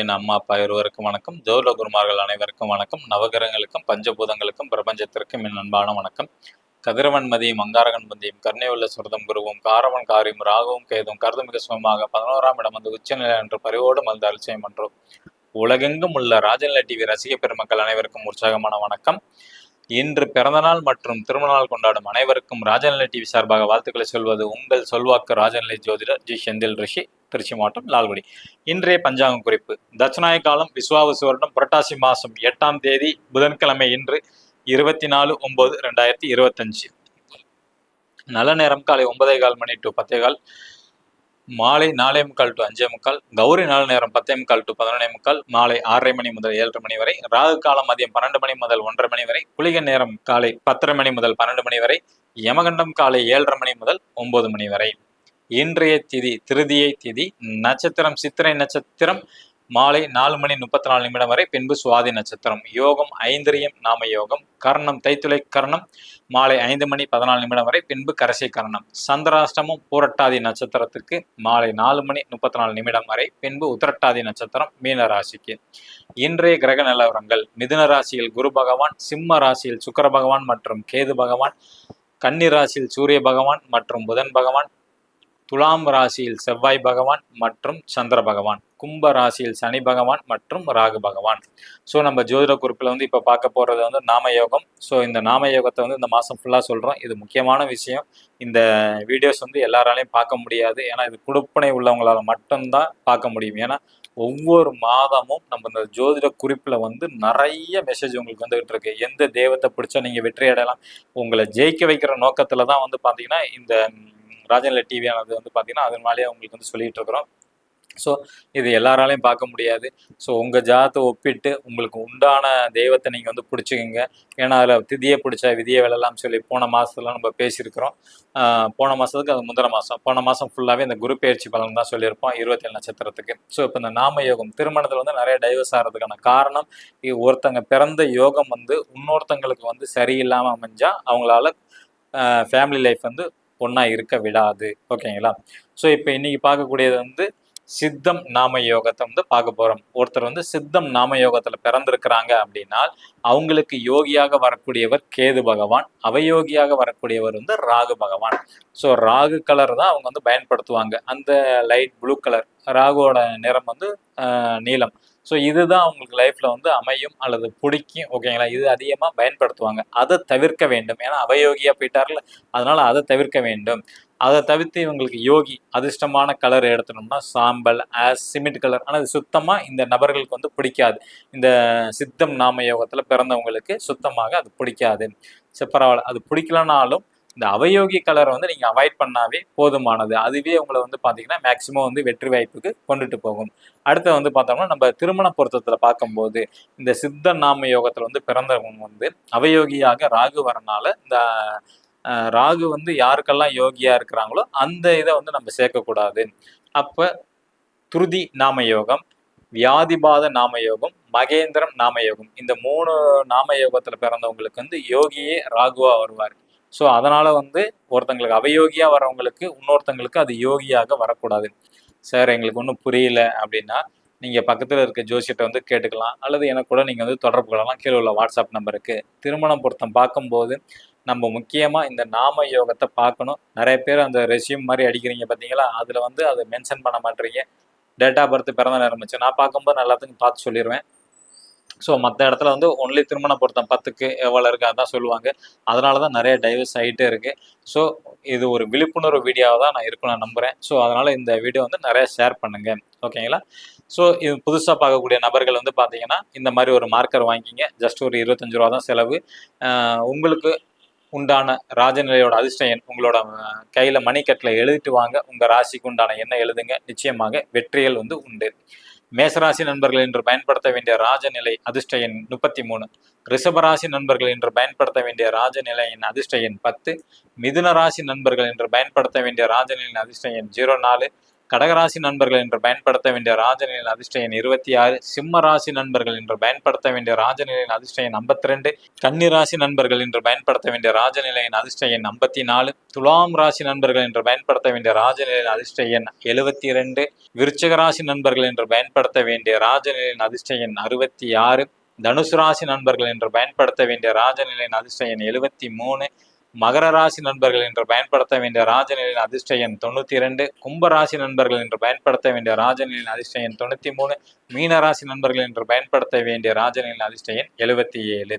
என் அம்மா அப்பா இருவருக்கும் வணக்கம். ஜோதிட குருமார்கள் அனைவருக்கும் வணக்கம். நவகிரகங்களுக்கும் பஞ்சபூதங்களுக்கும் பிரபஞ்சத்திற்கும் என் அன்பான வணக்கம். கதிரவன் மதியம் அங்காரகன் மதியும் கர்ணையுள்ள சுரதம் குருவும் காரவன் காரியும் ராகவும் கேதும் கருதுமிக சுமமாக பதினோராம் இடம் வந்து உச்சநிலை என்று பரிவோடு மல்த அலட்சியம் என்றோம் உலகெங்கும் உள்ள ராஜநிலை டிவி ரசிக பெருமக்கள் அனைவருக்கும் உற்சாகமான வணக்கம். இன்று பிறந்தநாள் மற்றும் திருமணநாள் கொண்டாடும் அனைவருக்கும் ராஜநிலை டிவி சார்பாக வாழ்த்துக்களை சொல்வது உங்கள் சொல்வாக்கு ராஜநிலை ஜோதிடர் ஜி. செந்தில் ரிஷி. திருச்சி மாவட்டம் லால்குடி. இன்றைய பஞ்சாங்கம் குறிப்பு. தட்சிணாய காலம் விஸ்வாவசு வருடம் புரட்டாசி மாதம் எட்டாம் தேதி புதன்கிழமை இன்று இருபத்தி நாலு ஒன்பது ரெண்டாயிரத்தி இருபத்தஞ்சு. நல்ல நேரம் காலை ஒன்பதே கால் மணி டு பத்தே கால். மாலை நாலே முக்கால் டு அஞ்சே முக்கால். கௌரி நாலு நேரம் பத்தே முக்கால் டு பதினொன்னே முக்கால். மாலை ஆறரை மணி முதல் ஏழரை மணி வரை. ராகு காலம் மதியம் பன்னெண்டு மணி முதல் ஒன்றரை மணி வரை. குளிக நேரம் காலை பத்தரை மணி முதல் பன்னெண்டு மணி வரை. யமகண்டம் காலை ஏழரை மணி முதல் ஒன்பது மணி வரை. இன்றைய திதி திருதியை திதி நட்சத்திரம் சித்திரை நட்சத்திரம் மாலை நாலு மணி முப்பத்தி நாலு நிமிடம் வரை பின்பு சுவாதி நட்சத்திரம். யோகம் ஐந்திரியம் நாம யோகம். கர்ணம் தைத்துளை கர்ணம். மாலை ஐந்து மணி பதினாலு நிமிடம் வரை பின்பு கரசை கர்ணம். சந்திராஷ்டமம் பூரட்டாதி நட்சத்திரத்துக்கு மாலை நாலு மணி முப்பத்தி நாலு நிமிடம் வரை பின்பு உத்திரட்டாதி நட்சத்திரம் மீன ராசிக்கு. இன்றைய கிரக நிலவரங்கள். மிதுன ராசியில் குரு பகவான் சிம்ம ராசியில் சுக்கர பகவான் மற்றும் கேது பகவான் கன்னி ராசியில் சூரிய பகவான் மற்றும் புதன் பகவான் துலாம் ராசியில் செவ்வாய் பகவான் மற்றும் சந்திர பகவான் கும்ப ராசியில் சனி பகவான் மற்றும் ராகு பகவான். ஸோ நம்ம ஜோதிட குறிப்பில் வந்து இப்போ பார்க்க போகிறது வந்து நாமயோகம் ஸோ இந்த நாம யோகத்தை வந்து இந்த மாதம் ஃபுல்லாக சொல்கிறோம் இது முக்கியமான விஷயம். இந்த வீடியோஸ் வந்து எல்லாராலையும் பார்க்க முடியாது. ஏன்னா இது குடுப்பனை உள்ளவங்களால் மட்டும்தான் பார்க்க முடியும். ஏன்னா ஒவ்வொரு மாதமும் நம்ம இந்த ஜோதிட குறிப்பில் வந்து நிறைய மெசேஜ் உங்களுக்கு வந்துகிட்டு இருக்கு. எந்த தெய்வத்தை பிடிச்சா நீங்கள் வெற்றி அடையலாம்? உங்களை ஜெயிக்க வைக்கிற நோக்கத்தில் தான் வந்து பார்த்தீங்கன்னா இந்த ராஜநிலை டிவியானது வந்து பார்த்தீங்கன்னா அதன் மேலேயே உங்களுக்கு வந்து சொல்லிகிட்டு இருக்கிறோம். ஸோ இது எல்லாராலையும் பார்க்க முடியாது. ஸோ உங்கள் ஜாதத்தை ஒப்பிட்டு உங்களுக்கு உண்டான தெய்வத்தை நீங்கள் வந்து பிடிச்சிக்கோங்க. ஏன்னா அதில் திதியை பிடிச்ச விதியை வெல்லலாம் சொல்லி போன மாதத்துல நம்ம பேசியிருக்கிறோம். போன மாதத்துக்கு அது முந்தின மாதம் போன மாதம் ஃபுல்லாகவே இந்த குரு பயிற்சி பலன் தான் சொல்லியிருப்போம் இருபத்தேழு நட்சத்திரத்துக்கு. ஸோ இப்போ இந்த நாம யோகம் திருமணத்தில் வந்து நிறைய டைவர்ஸ் ஆகிறதுக்கான காரணம் ஒருத்தங்க பிறந்த யோகம் வந்து இன்னொருத்தங்களுக்கு வந்து சரியில்லாமல் அமைஞ்சால் அவங்களால ஃபேமிலி லைஃப் வந்து ஒன்றா இருக்க விடாது. ஓகேங்களா? ஸோ இப்போ இன்னைக்கு பார்க்கக்கூடியது வந்து சித்தம் நாம யோகத்தை வந்து பார்க்க போறோம். ஒருத்தர் வந்து சித்தம் நாம யோகத்துல பிறந்திருக்கிறாங்க அப்படின்னா அவங்களுக்கு யோகியாக வரக்கூடியவர் கேது பகவான் அவயோகியாக வரக்கூடியவர் வந்து ராகு பகவான். ஸோ ராகு கலர் தான் அவங்க வந்து பயன்படுத்துவாங்க. அந்த லைட் ப்ளூ கலர் ராகுவோட நிறம் வந்து நீலம். ஸோ இதுதான் அவங்களுக்கு லைஃப்பில் வந்து அமையும் அல்லது பிடிக்கும் ஓகேங்களா இது அதிகமாக பயன்படுத்துவாங்க. அதை தவிர்க்க வேண்டும். ஏன்னா அவயோகியா போயிட்டார்ல அதனால் அதை தவிர்க்க வேண்டும். அதை தவிர்த்து இவங்களுக்கு யோகி அதிர்ஷ்டமான கலர் எடுத்தணும்னா சாம்பல் ஆஸ் சிமெண்ட் கலர் ஆனால் இது சுத்தமாக இந்த நபர்களுக்கு வந்து பிடிக்காது. இந்த சித்தம் நாம யோகத்தில் பிறந்தவங்களுக்கு சுத்தமாக அது பிடிக்காது. சரி பரவாயில்ல. அது பிடிக்கலனாலும் இந்த அவயோகி கலரை வந்து நீங்கள் அவாய்ட் பண்ணாவே போதுமானது. அதுவே உங்களை வந்து பார்த்தீங்கன்னா மேக்சிமம் வந்து வெற்றி வாய்ப்புக்கு கொண்டுட்டு போகும். அடுத்து வந்து பார்த்தோம்னா நம்ம திருமண பொருத்தத்தில் பார்க்கும்போது இந்த சித்த நாம யோகத்தில் வந்து பிறந்தவங்க வந்து அவயோகியாக ராகு வரனால இந்த ராகு வந்து யாருக்கெல்லாம் யோகியா இருக்கிறாங்களோ அந்த இதை வந்து நம்ம சேர்க்கக்கூடாது. அப்ப துருதி நாம யோகம் வியாதிபாத நாம யோகம் மகேந்திரம் நாம யோகம். இந்த மூணு நாம யோகத்துல பிறந்தவங்களுக்கு வந்து யோகியே ராகுவா வருவார். ஸோ அதனால் வந்து ஒருத்தங்களுக்கு அவயோகியா வரவங்களுக்கு இன்னொருத்தங்களுக்கு அது யோகியாக வரக்கூடாது. சார் எங்களுக்கு ஒன்றும் புரியல அப்படின்னா நீங்கள் பக்கத்தில் இருக்க ஜோசியத்தை வந்து கேட்டுக்கலாம். அல்லது எனக்கு கூட நீங்கள் வந்து தொடர்பு கொள்ளலாம். கீழே உள்ள வாட்ஸ்அப் நம்பருக்கு திருமணம் பொருத்தம் பார்க்கும்போது நம்ம முக்கியமாக இந்த நாம யோகத்தை பார்க்கணும். நிறைய பேர் அந்த ரெசியூம் மாதிரி அடிக்கிறீங்க பார்த்தீங்களா? அதில் வந்து அதை மென்ஷன் பண்ண மாட்டீங்க. டேட் ஆஃப் பர்த் பிறந்த நேரம் வச்சு நான் பார்க்கும்போது எல்லாத்துக்கும் பார்த்து சொல்லிடுவேன் ஸோ மற்ற இடத்துல வந்து ஒன்லி திருமண பொருத்தம் பத்துக்கு எவ்வளோ இருக்குது அதான் சொல்லுவாங்க. அதனால தான் நிறைய டைவர்ஸ் ஆகிட்டே இருக்குது ஸோ இது ஒரு விழிப்புணர்வு வீடியோவாக தான் நான் இருக்கும் நான் நம்புகிறேன் ஸோ அதனால் இந்த வீடியோ வந்து நிறைய ஷேர் பண்ணுங்க. ஓகேங்களா ஸோ இது புதுசாக பார்க்கக்கூடிய நபர்கள் வந்து பார்த்தீங்கன்னா இந்த மாதிரி ஒரு மார்க்கர் வாங்கிக்கிங்க. ஜஸ்ட் ஒரு இருபத்தஞ்சு ரூபா தான் செலவு. உங்களுக்கு உண்டான ராஜநிலையோட அதிர்ஷ்ட எண் உங்களோட கையில் மணிக்கட்டில் எழுதிட்டு வாங்க. உங்கள் ராசிக்கு உண்டான எண்ணை எழுதுங்க. நிச்சயமாக வெற்றிகள் வந்து உண்டு. மேசராசி நண்பர்கள் இன்று பயன்படுத்த வேண்டிய ராஜநிலை அதிர்ஷ்ட எண் முப்பத்தி மூணு ரிஷபராசி நண்பர்கள் இன்று பயன்படுத்த வேண்டிய ராஜநிலை எண் அதிர்ஷ்ட எண் பத்து. மிதுன ராசி நண்பர்கள் இன்று பயன்படுத்த வேண்டிய ராஜநிலையின் அதிர்ஷ்ட எண் ஜீரோ நாலு. கடகராசி நண்பர்கள் என்று பயன்படுத்த வேண்டிய ராஜநிலையின் அதிர்ஷ்ட எண் இருபத்தி ஆறு சிம்ம ராசி நண்பர்கள் என்று பயன்படுத்த வேண்டிய ராஜநிலையின் அதிர்ஷ்ட எண் ஐம்பத்தி ரெண்டு கன்னிராசி நண்பர்கள் என்று பயன்படுத்த வேண்டிய ராஜநிலையின் அதிர்ஷ்ட எண் ஐம்பத்தி நாலு துலாம் ராசி நண்பர்கள் என்று பயன்படுத்த வேண்டிய ராஜநிலையின் அதிர்ஷ்ட எண் எழுபத்தி இரண்டு விருச்சக ராசி நண்பர்கள் என்று பயன்படுத்த வேண்டிய ராஜநிலையின் அதிர்ஷ்ட எண் அறுபத்தி ஆறு தனுசு ராசி நண்பர்கள் என்று பயன்படுத்த வேண்டிய ராஜநிலையின் அதிர்ஷ்ட எண் எழுபத்தி மூணு மகர ராசி நண்பர்கள் என்று பயன்படுத்த வேண்டிய ராஜநிலையின் அதிர்ஷ்ட எண் தொண்ணூத்தி இரண்டு கும்ப ராசி நண்பர்கள் என்று பயன்படுத்த வேண்டிய ராஜநிலையின் அதிர்ஷ்ட எண் தொண்ணூத்தி மூணு மீன ராசி நண்பர்கள் என்று பயன்படுத்த வேண்டிய ராஜநிலையின் அதிர்ஷ்ட எண் எழுபத்தி ஏழு.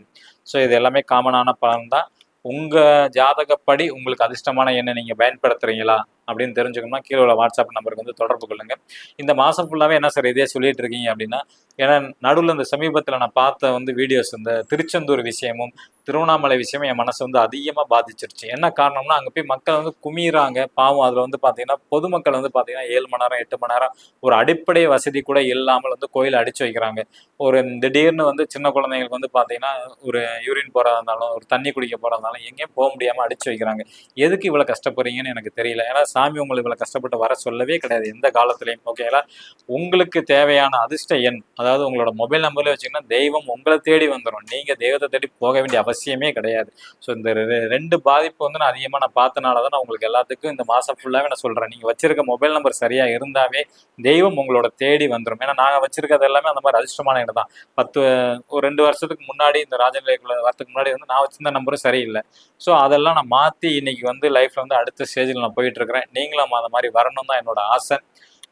ஸோ இது எல்லாமே காமனான பலன் தான். உங்க ஜாதகப்படி உங்களுக்கு அதிர்ஷ்டமான எண்ணை நீங்க பயன்படுத்துறீங்களா? அப்படின்னு தெரிஞ்சுக்கணும்னா கீழே உள்ள வாட்ஸ்அப் நம்பருக்கு வந்து தொடர்பு கொள்ளுங்க. இந்த மாதம் ஃபுல்லாவே என்ன சார் இதே சொல்லிட்டு இருக்கீங்க அப்படின்னா ஏன்னா நடுவில் இந்த சமீபத்தில் நான் பார்த்த வந்து வீடியோஸ் இந்த திருச்செந்தூர் விஷயமும் திருவண்ணாமலை விஷயமும் என் மனசு வந்து அதிகமாக பாதிச்சிருச்சு. என்ன காரணம்னா அங்கே போய் மக்கள் வந்து குமிறாங்க பாவம் அதில் வந்து பார்த்தீங்கன்னா பொதுமக்கள் வந்து பார்த்தீங்கன்னா ஏழு மணி நேரம் எட்டு மணி நேரம் ஒரு அடிப்படை வசதி கூட இல்லாமல் வந்து கோயிலை அடிச்சு வைக்கிறாங்க. ஒரு திடீர்னு வந்து சின்ன குழந்தைங்களுக்கு வந்து பார்த்தீங்கன்னா ஒரு யூரின் போகிறதா இருந்தாலும் ஒரு தண்ணி குடிக்க போகிறதா இருந்தாலும் எங்கேயும் போக முடியாமல் அடிச்சு வைக்கிறாங்க. எதுக்கு இவ்வளோ கஷ்டப்படுறீங்கன்னு எனக்கு தெரியல. ஏன்னா சாமி உங்களுக்கு இவ்வளோ கஷ்டப்பட்டு வர சொல்லவே கிடையாது. எந்த காலத்துலையும் ஓகேங்களா உங்களுக்கு தேவையான அதிர்ஷ்ட எண் அதாவது உங்களோட மொபைல் நம்பர்ல வச்சீங்கன்னா தெய்வம் உங்களை தேடி வந்துடும் நீங்கள் தெய்வத்தை தேடி போக வேண்டிய அவசியமே கிடையாது. ஸோ இந்த ரெ- ரெண்டு பாதிப்பு வந்து நான் அதிகமாக நான் பார்த்தனால தான் நான் உங்களுக்கு எல்லாத்துக்கும் இந்த மாதம் ஃபுல்லாகவே நான் சொல்கிறேன் நீங்கள் வச்சிருக்க மொபைல் நம்பர் சரியாக இருந்தாவே தெய்வம் உங்களோட தேடி வந்துடும் ஏன்னா நாங்கள் வச்சிருக்கிறது எல்லாமே அந்த மாதிரி அதிர்ஷ்டமான இடம் தான். பத்து ஒரு ரெண்டு வருஷத்துக்கு முன்னாடி இந்த ராஜநிலைக்குள்ள வரத்துக்கு முன்னாடி வந்து நான் வச்சிருந்த நம்பரும் சரியில்லை ஸோ அதெல்லாம் நான் மாற்றி இன்னைக்கு வந்து லைஃப்ல வந்து அடுத்த ஸ்டேஜில் நான் போயிட்டு இருக்கிறேன். நீங்களும் அந்த மாதிரி வரணும் தான் என்னோட ஆசை.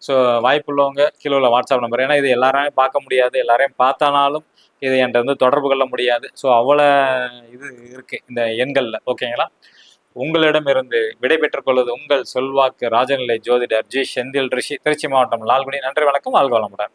ஸோ வாய்ப்புள்ளவங்க கீழே உள்ள வாட்ஸ்அப் நம்பர் ஏன்னா இது எல்லாரையும் பார்க்க முடியாது. எல்லாரையும் பார்த்தானாலும் இதை என்கிட்ட வந்து தொடர்பு கொள்ள முடியாது. ஸோ அவ்வளோ இது இருக்கு இந்த எண்களில். ஓகேங்களா உங்களிடமிருந்து விடைபெற்றுக் கொள்வது உங்கள் சொல்வாக்கு ராஜநிலை ஜோதிடர் ஜி செந்தில் ரிஷி திருச்சி மாவட்டம் லால்குடி. நன்றி வணக்கம். வாழ்க வளமுடன்.